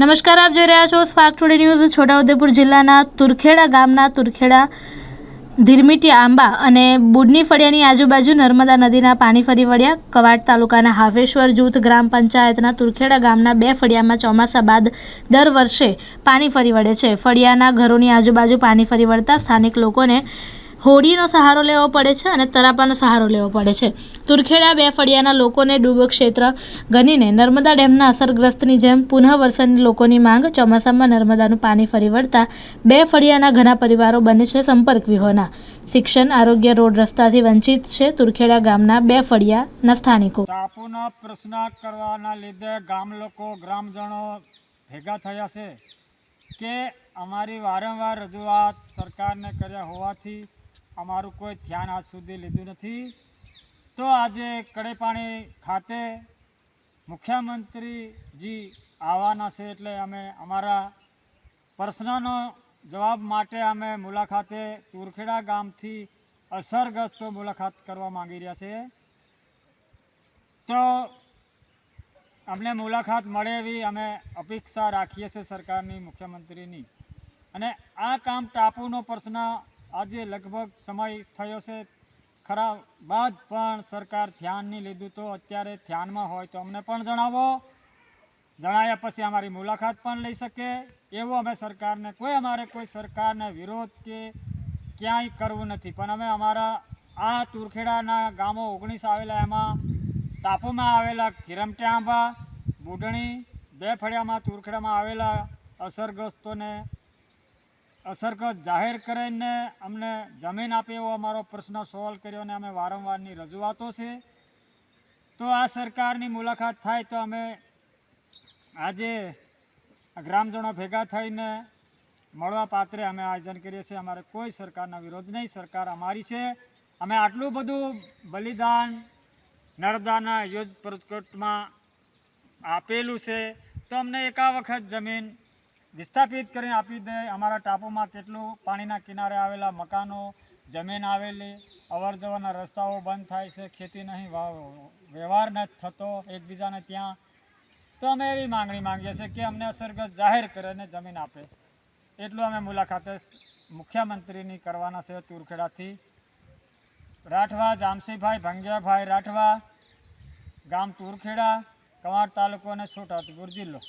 નમસ્કાર, આપ જોઈ રહ્યા છો સ્પાર્ક ટુડે ન્યૂઝ છોટાઉદેપુર જિલ્લાના તુરખેડા ગામના તુરખેડા ધીરમીટી આંબા અને બુડની ફળિયાની આજુબાજુ નર્મદા નદીના પાણી ફરી વળ્યા. કવાડ તાલુકાના હાવેશ્વર જૂથ ગ્રામ પંચાયતના તુરખેડા ગામના બે ફળિયામાં ચોમાસા બાદ દર વર્ષે પાણી ફરી વળે છે. ફળિયાના ઘરોની આજુબાજુ પાણી ફરી વળતા સ્થાનિક લોકોને હોડીનો સહારો લેવો પડે છે અને તરાપાનો સહારો લેવો પડે છે. તુરખેડા બે ફળિયાના લોકોને ડૂબો ક્ષેત્ર ગણીને નર્મદા ડેમના અસરગ્રસ્તની જેમ પુનઃવર્ષણની લોકોની માંગ, ચોમાસામાં નર્મદાનું પાણી ફરી વળતા બે ફળિયાના ઘણા પરિવારો બને છે સંપર્ક વિહોના શિક્ષણ, આરોગ્ય, રોડ રસ્તાથી વંચિત છે તુરખેડા ગામના બે ફળિયાના સ્થાનિકો. ટાપુના પ્રશ્ન કરવાના લીધે ગામ લોકો, ગ્રામજનો ભેગા થયા છે કે અમારી વારંવાર રજૂઆત સરકારને કર્યા હોવાથી અમારું કોઈ ધ્યાન આજ સુધી લીધું નથી. તો આજે કડેપાણી ખાતે મુખ્યમંત્રીજી આવવાના છે એટલે અમે અમારા પ્રશ્નનો જવાબ માટે અમે મુલાકાતે તુરખેડા ગામથી અસરગ્રસ્તો મુલાકાત કરવા માંગી રહ્યા છે. તો અમને મુલાકાત મળે એવી અમે અપેક્ષા રાખીએ છીએ સરકારની મુખ્યમંત્રીની. અને આ કામ ટાપુનો પ્રશ્ન આજે લગભગ સમય થયો છે. ખરા બાદ પણ સરકાર ધ્યાન નહીં લીધું તો અત્યારે ધ્યાનમાં હોય તો અમને પણ જણાવો. જણાવ્યા પછી અમારી મુલાકાત પણ લઈ શકે. એવો અમે સરકારને, કોઈ અમારે કોઈ સરકારને વિરોધ કે ક્યાંય કરવું નથી. પણ અમે અમારા, આ તુરખેડાના ગામો ઓગણીસ આવેલા, એમાં ટાપુમાં આવેલા કિરમટા આંબા બુડણી બે ફળિયામાં તુરખેડામાં આવેલા અસરગ્રસ્તોને અસરગ્રસ્ત જાહેર કરીને અમને જમીન આપે એવો અમારો પ્રશ્ન સોલ્વ કર્યો અને અમે વારંવારની રજૂઆતો છે. તો આ સરકારની મુલાકાત થાય તો અમે આજે ગ્રામજનો ભેગા થઈને મળવા પાત્રે અમે આયોજન કરીએ છીએ. અમારે કોઈ સરકારનો વિરોધ નહીં. સરકાર અમારી છે. અમે આટલું બધું બલિદાન નર્મદાના યુદ્ધ પ્રકટમાં આપેલું છે. તો અમને એકા વખત જમીન વિસ્થાપિત કરીને આપી દે. અમારા ટાપુમાં કેટલું પાણીના કિનારે આવેલા મકાનો, જમીન આવેલી અવર જવરના રસ્તાઓ બંધ થાય છે, ખેતી નહીં વ્યવહાર નથી થતો એકબીજાને ત્યાં. તો અમે એવી માંગણી માંગીએ છીએ કે અમને અસરગત જાહેર કરે અને જમીન આપે. એટલું અમે મુલાકાતે મુખ્યમંત્રીની કરવાના છે તુરખેડાથી. રાઠવા જામસીભાઈ ભંગિયાભાઈ રાઠવા, ગામ તુરખેડા, કવાંટ તાલુકો અને છોટાઉદેપુર જિલ્લો.